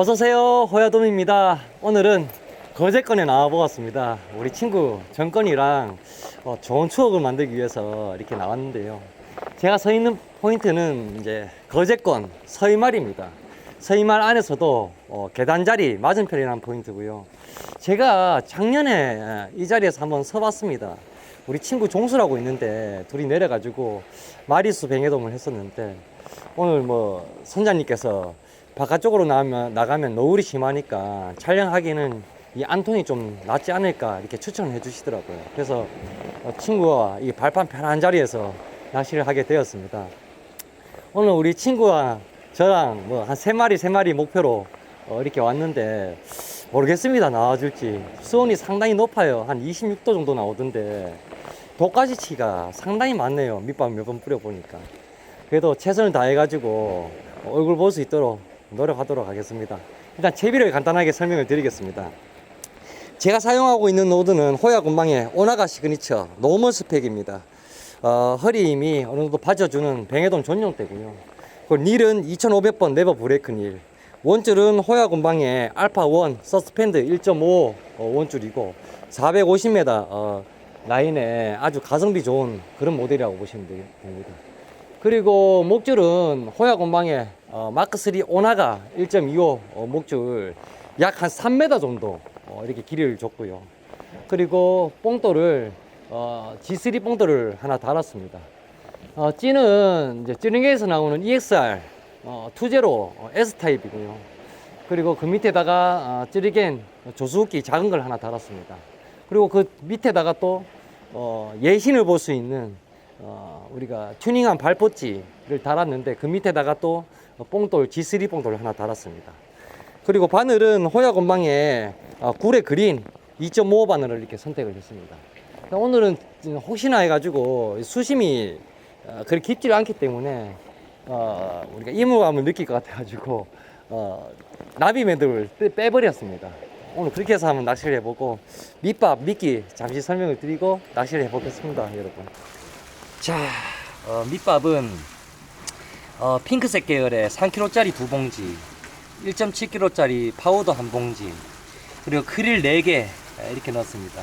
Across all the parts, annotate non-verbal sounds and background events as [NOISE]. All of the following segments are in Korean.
어서오세요. 호야돔입니다. 오늘은 거제권에 나와보았습니다. 우리 친구 정권이랑 어, 좋은 추억을 만들기 위해서 이렇게 나왔는데요. 제가 서 있는 포인트는 이제 거제권 서이말입니다. 서이말 안에서도 어, 계단자리 맞은편이라는 포인트고요. 제가 작년에 이 자리에서 한번 서봤습니다. 우리 친구 종수라고 있는데 둘이 내려가지고 마리수 뱅에돔을 했었는데 오늘 뭐 선장님께서 바깥쪽으로 나가면, 나가면 노을이 심하니까 촬영하기는 이 안톤이 좀 낫지 않을까 이렇게 추천을 해 주시더라고요. 그래서 어, 친구와 이 발판 편한 자리에서 낚시를 하게 되었습니다. 오늘 우리 친구와 저랑 뭐 한 세 마리 세 마리 목표로 어, 이렇게 왔는데 모르겠습니다. 나와줄지. 수온이 상당히 높아요. 한 26도 정도 나오던데 독가지치가 상당히 많네요. 밑밥 몇 번 뿌려보니까. 그래도 최선을 다해가지고 얼굴 볼 수 있도록 노력하도록 하겠습니다. 일단 채비를 간단하게 설명을 드리겠습니다. 제가 사용하고 있는 노드는 호야 군방의 오나가 시그니처 노멀 스펙입니다. 어, 허리 힘이 어느 정도 받쳐주는 뱅에돔 전용대고요. 그 닐은 2500번 네버 브레이크 닐. 원줄은 호야 군방의 알파 1 서스펜드 1.5 어, 원줄이고 450m 어, 라인에 아주 가성비 좋은 그런 모델이라고 보시면 되- 됩니다. 그리고 목줄은 호야 군방의 어, 마크3 오나가 1.25 어, 목줄 약 한 3m 정도 어, 이렇게 길이를 줬고요. 그리고 뽕돌을 어, G3 뽕돌을 하나 달았습니다. 어, 찌는 이제 찌릉에서 나오는 EXR 어, 투제로 어, S 타입이고요. 그리고 그 밑에다가 어, 찌리겐 조수기 작은 걸 하나 달았습니다. 그리고 그 밑에다가 또 어, 예신을 볼 수 있는 어, 우리가 튜닝한 발포찌를 달았는데 그 밑에다가 또 어, 뽕돌 G3 뽕돌을 하나 달았습니다. 그리고 바늘은 호야 건방에 어, 구레 그린 2.5 바늘을 이렇게 선택을 했습니다. 오늘은 혹시나 해가지고 수심이 어, 그리 깊지 않기 때문에 어, 우리가 이물감을 느낄 것 같아가지고 어, 나비 매듭을 빼- 빼버렸습니다. 오늘 그렇게 해서 한번 낚시를 해보고 밑밥, 미끼 잠시 설명을 드리고 낚시를 해보겠습니다, 여러분. 자, 어, 밑밥은 어, 핑크색 계열의 3kg짜리 두 봉지, 1.7kg짜리 파우더 한 봉지, 그리고 크릴 4개 이렇게 넣었습니다.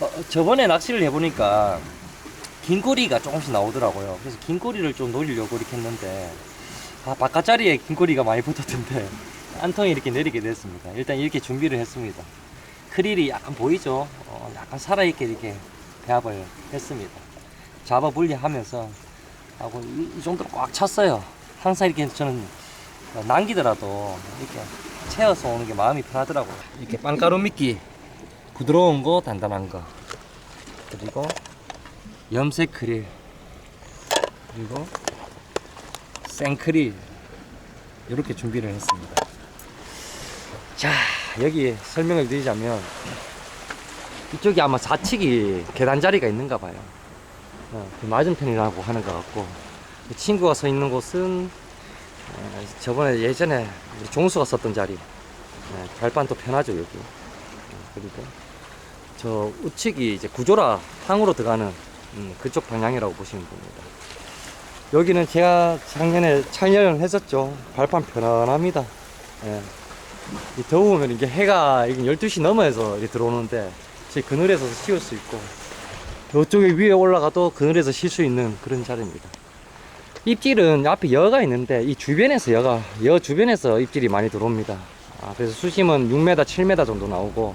어, 저번에 낚시를 해보니까 긴 꼬리가 조금씩 나오더라고요. 그래서 긴 꼬리를 좀 노리려고 이렇게 했는데, 아, 바깥자리에 긴 꼬리가 많이 붙었던데, [LAUGHS] 한 통이 이렇게 내리게 됐습니다. 일단 이렇게 준비를 했습니다. 크릴이 약간 보이죠? 어, 약간 살아있게 이렇게 배합을 했습니다. 잡아 분리하면서, 하고 이, 이 정도로 꽉 찼어요. 항상 이렇게 저는 어, 남기더라도 이렇게 채워서 오는 게 마음이 편하더라고요. 이렇게 빵가루 미끼, 부드러운 거, 단단한 거. 그리고 염색 크릴 그리고 생크릴 이렇게 준비를 했습니다. 자 여기 설명을 드리자면 이쪽이 아마 4층이 계단 자리가 있는가 봐요. 어, 그 맞은편이라고 하는 것 같고 그 친구가 서 있는 곳은 어, 저번에 예전에 우리 종수가 썼던 자리 네, 발판도 편하죠 여기 어, 그리고 저 우측이 이제 구조라 항으로 들어가는 음, 그쪽 방향이라고 보시면 됩니다. 여기는 제가 작년에 촬영을 했었죠. 발판 편안합니다. 예. 이 더우면 이게 해가 이게 12시 넘어서 들어오는데 제 그늘에서 쉬울 수 있고 이쪽에 위에 올라가도 그늘에서 쉴 수 있는 그런 자리입니다. 입질은 앞에 여가 있는데 이 주변에서 여가 여 주변에서 입질이 많이 들어옵니다. 아, 그래서 수심은 6m, 7m 정도 나오고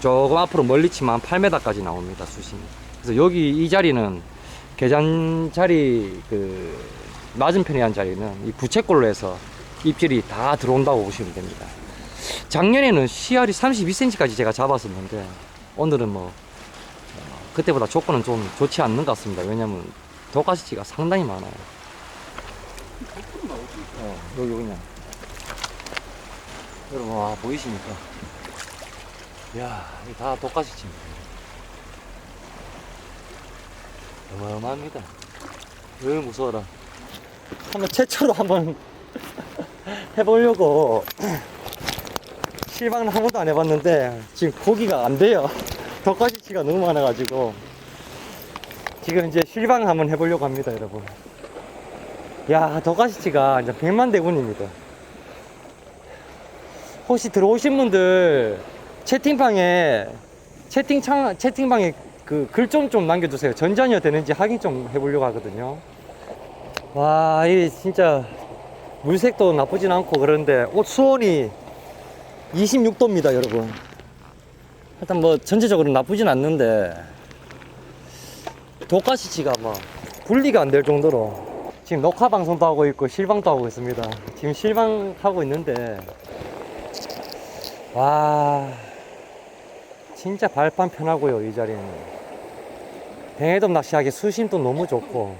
조금 앞으로 멀리 치면 8m까지 나옵니다 수심이. 그래서 여기 이 자리는 계단 자리 그 맞은편에 한 자리는 이 부채꼴로 해서 입질이 다 들어온다고 보시면 됩니다. 작년에는 CR이 32cm까지 제가 잡았었는데 오늘은 뭐 어, 그때보다 조건은 좀 좋지 않는 것 같습니다. 왜냐면 독가시치가 상당히 많아요. 어, 여기 그냥 여러분 와 보이십니까? 이야 이게 다 독가시치입니다. 어마어마합니다. 왜 무서워라. 한번 최초로 한번 [LAUGHS] 해보려고 [CLEARS THROAT] 실방은 한 번도 안 해봤는데 지금 고기가 안 돼요. 덕가시치가 너무 많아가지고 지금 이제 실방 한번 해보려고 합니다, 여러분. 야, 덕가시치가 이제 100만 대군입니다. 혹시 들어오신 분들 채팅방에 채팅창 채팅방에 그 글 좀좀 남겨주세요. 전자녀 되는지 확인 좀 해보려고 하거든요. 와, 이 진짜 물색도 나쁘진 않고 그런데 옷 수온이 26도입니다, 여러분. 일단 뭐 전체적으로 나쁘진 않는데 독가시치가 막 분리가 안 될 정도로 지금 녹화 방송도 하고 있고 실방도 하고 있습니다. 지금 실방 하고 있는데 와 진짜 발판 편하고요 이 자리는. 뱅에돔 낚시하기 수심도 너무 좋고.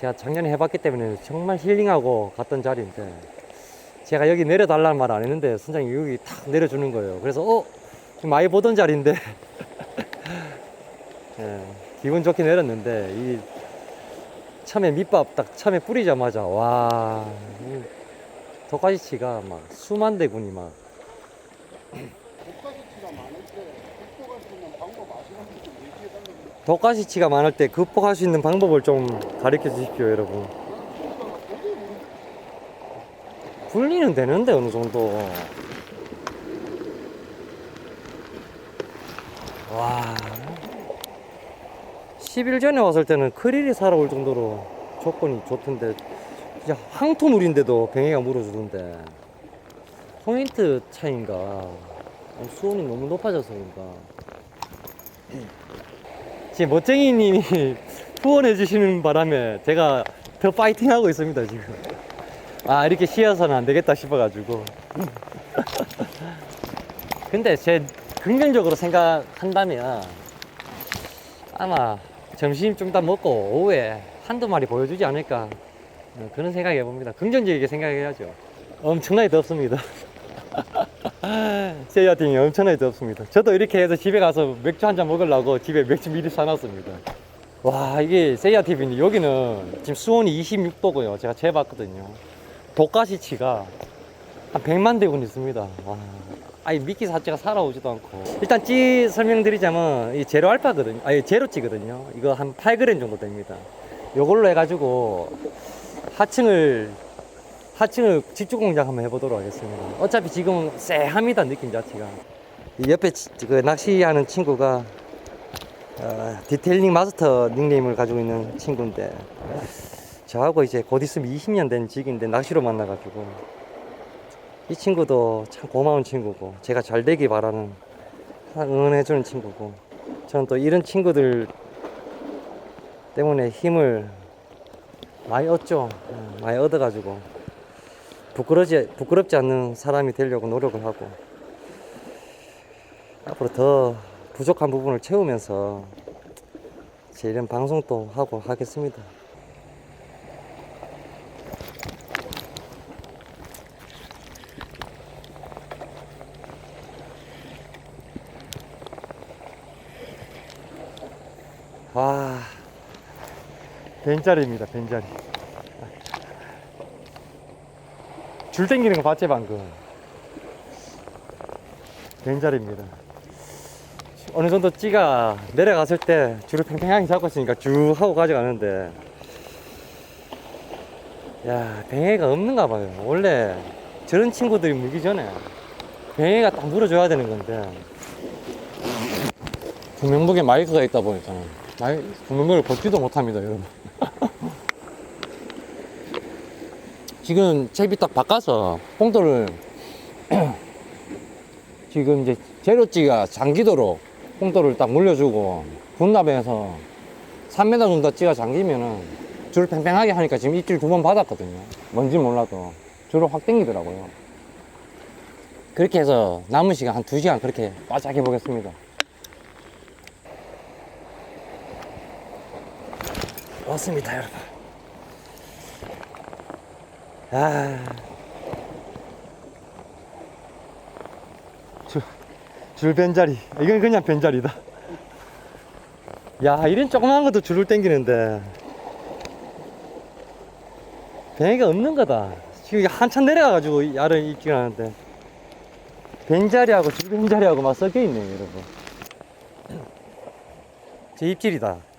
제가 작년에 해봤기 때문에 정말 힐링하고 갔던 자리인데 제가 여기 내려달라는 말 안 했는데 선장님 여기 탁 내려주는 거예요. 그래서 어? 좀 많이 보던 자리인데 [LAUGHS] 예, 기분 좋게 내렸는데 이 처음에 밑밥 딱 처음에 뿌리자마자 와이 독가지치가 막 수만 대군이 막 독가시치가 많을 때 극복할 수 있는 방법을 좀 가르쳐 주십시오, 여러분. 분리는 되는데, 어느 정도. 와. 10일 전에 왔을 때는 크릴이 살아올 정도로 조건이 좋던데, 진짜 항토물인데도 뱅이가 물어주던데, 포인트 차인가, 수온이 너무 높아져서인가. 지금 멋쟁이님이 [LAUGHS] 후원해 주시는 바람에 제가 더 파이팅 하고 있습니다 지금 아 이렇게 쉬어서는 안 되겠다 싶어가지고 [LAUGHS] 근데 제 긍정적으로 생각한다면 아마 점심 좀 다 먹고 오후에 한두 마리 보여주지 않을까 어, 그런 생각이 해봅니다 긍정적이게 생각해야죠 엄청나게 덥습니다 [LAUGHS] 세이아팅이 엄청나게 덥습니다. 저도 이렇게 해서 집에 가서 맥주 한 잔 먹으려고 집에 맥주 미리 사놨습니다. 와, 이게 세이아TV는 여기는 지금 수온이 26도고요. 제가 재봤거든요. 독가시치가 한 100만 대군 있습니다. 와. 아니, 미끼 사체가 살아오지도 않고. 일단 찌 설명드리자면, 이 제로 알파거든요. 아니, 제로찌거든요. 이거 한 8g 정도 됩니다. 요걸로 해가지고 하층을 하층을 직주 공장 한번 해보도록 하겠습니다. 어차피 지금 쎄합니다 느낌 자체가. 이 옆에 치- 그 낚시하는 친구가 어, 디테일링 마스터 닉네임을 가지고 있는 친구인데 저하고 이제 곧 있으면 20년 된 직인데 낚시로 만나가지고 이 친구도 참 고마운 친구고 제가 잘 되길 바라는 응원해주는 친구고 저는 또 이런 친구들 때문에 힘을 많이 얻죠. 음, 많이 얻어가지고 부끄러지, 부끄럽지 않는 사람이 되려고 노력을 하고 앞으로 더 부족한 부분을 채우면서 제 이런 방송도 하고 하겠습니다. 벤자리입니다, 벤자리. 줄 당기는 거 봤지 방금? 벤자리입니다. 어느 정도 찌가 내려갔을 때 줄을 팽팽하게 잡고 있으니까 쭉 하고 가져가는데. 야 뱅에가 없는가 봐요. 원래 저런 친구들이 물기 전에 뱅에가 딱 물어줘야 되는 건데. 구명복에 마이크가 있다 보니까 마이, 구명복을 벗지도 못합니다 여러분 지금 채비 딱 바꿔서 홍도를 [CLEARS THROAT] 지금 이제 제로찌가 장기도로 홍도를 딱 물려주고 분납해서 3m 정도 찌가 잠기면은 줄 팽팽하게 하니까 지금 입질 두 번 받았거든요. 뭔지 몰라도 줄을 확 당기더라고요. 그렇게 해서 남은 시간 한 2시간 그렇게 바짝 해보겠습니다. 왔습니다, 여러분. 아. 줄, 줄 벤자리. 이건 그냥 벤자리다. 야, 이런 조그만 것도 줄을 당기는데. 뱅이가 없는 거다. 지금 한참 내려가가지고 야를 입질 하는데. 벤자리하고 줄 벤자리하고 막 섞여 있네, 여러분. 제 입질이다.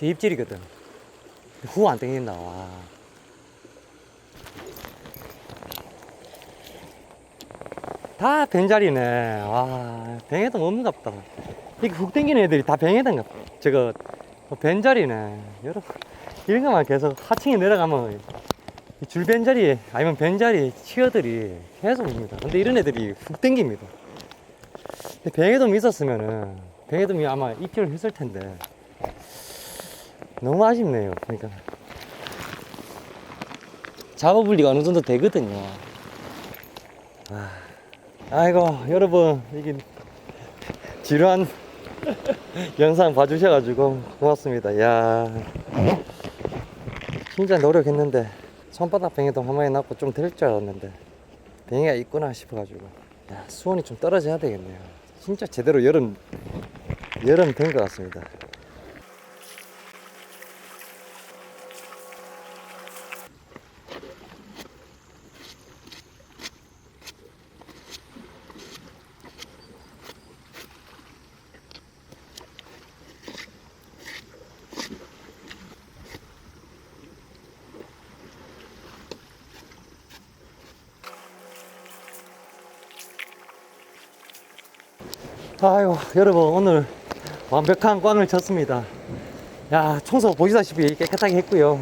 제 입질이거든. 후안 당긴다, 와. 다 벤자리네. 와, 뱅에돔 없는갑다. 이렇게 훅 땡기는 애들이 다 뱅에돔갑. 저거, 어, 벤자리네. 여러분, 이런 것만 계속 하층에 내려가면 이 줄벤자리, 아니면 벤자리, 치어들이 계속 옵니다. 근데 이런 애들이 훅 땡깁니다. 근데 뱅에돔이 있었으면은, 뱅에돔이 아마 입질을 했을 텐데. 너무 아쉽네요. 그러니까. 잡아불리가 어느 정도 되거든요. 아, 아이고, 여러분, 이게 지루한 [LAUGHS] 영상 봐주셔가지고 고맙습니다. 야 진짜 노력했는데, 손바닥 한 마리 낳고 좀 될 줄 알았는데, 뱅이가 있구나 싶어가지고, 야, 수온이 좀 떨어져야 되겠네요. 진짜 제대로 여름, 여름 된 것 같습니다. 아유 여러분 오늘 완벽한 꽝을 쳤습니다. 야 청소 보시다시피 깨끗하게 했고요.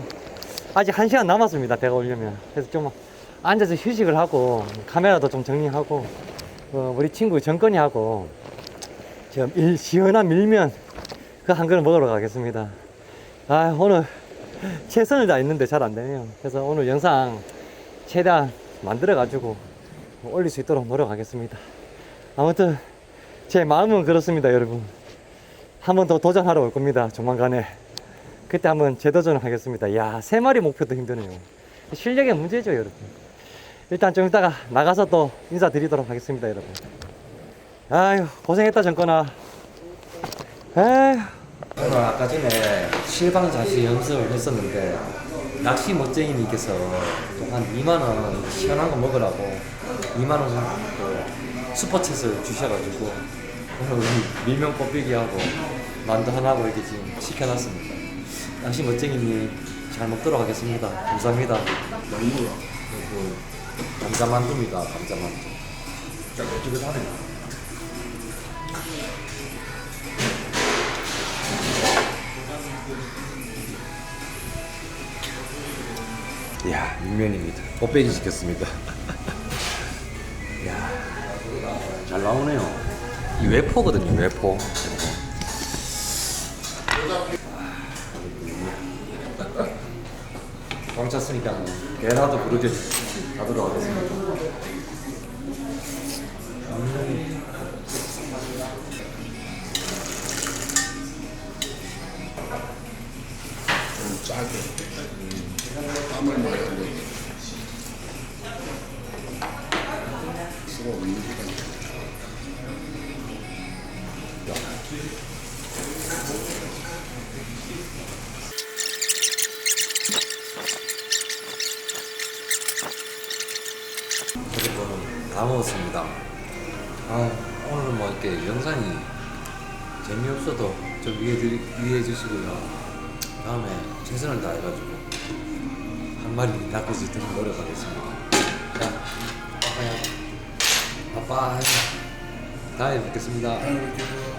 아직 한 시간 남았습니다 배가 오려면. 그래서 좀 앉아서 휴식을 하고 카메라도 좀 정리하고 어, 우리 친구 정건이 하고 좀 일, 시원한 밀면 그 한 그릇 먹으러 가겠습니다. 아 오늘 최선을 다했는데 잘 안 되네요. 그래서 오늘 영상 최대한 만들어 가지고 올릴 수 있도록 노력하겠습니다. 아무튼 제 마음은 그렇습니다, 여러분. 한 번 더 도전하러 올 겁니다, 조만간에. 그때 한번 재도전을 하겠습니다. 야, 세 마리 목표도 힘드네요. 실력의 문제죠, 여러분. 일단 좀 이따가 나가서 또 인사드리도록 하겠습니다, 여러분. 아유, 고생했다, 정건아. 에휴. 아까 전에 실방 자시 연습을 했었는데, 낚시 멋쟁이님께서 한 2만 원 시원한 거 먹으라고 2만 원 슈퍼챗을 주셔가지고 우리 밀면 껍데기하고 만두 하나하고 이렇게 지금 시켜놨습니다. 낚시 멋쟁이님 잘 먹도록 하겠습니다. 감사합니다. 너무야. 그리고 감자 만두입니다. 감자 만두. 쫄깃쫄깃하네. 이야 밀면입니다. 곱빼기 시켰습니다. 이 외포거든요. 외포. 꽉 찼으니까 개라도 부르게 가도록 하겠습니다. 좀 짜게. 땀을 많이 흘려. 오늘은 뭐 이렇게 영상이 재미없어도 좀 이해해, 이해해 주시고요. 다음에 최선을 다해가지고 한 마리 낚을 수 있도록 노력하겠습니다. 자, 아빠야. 아빠. 다음에 뵙겠습니다. 이렇게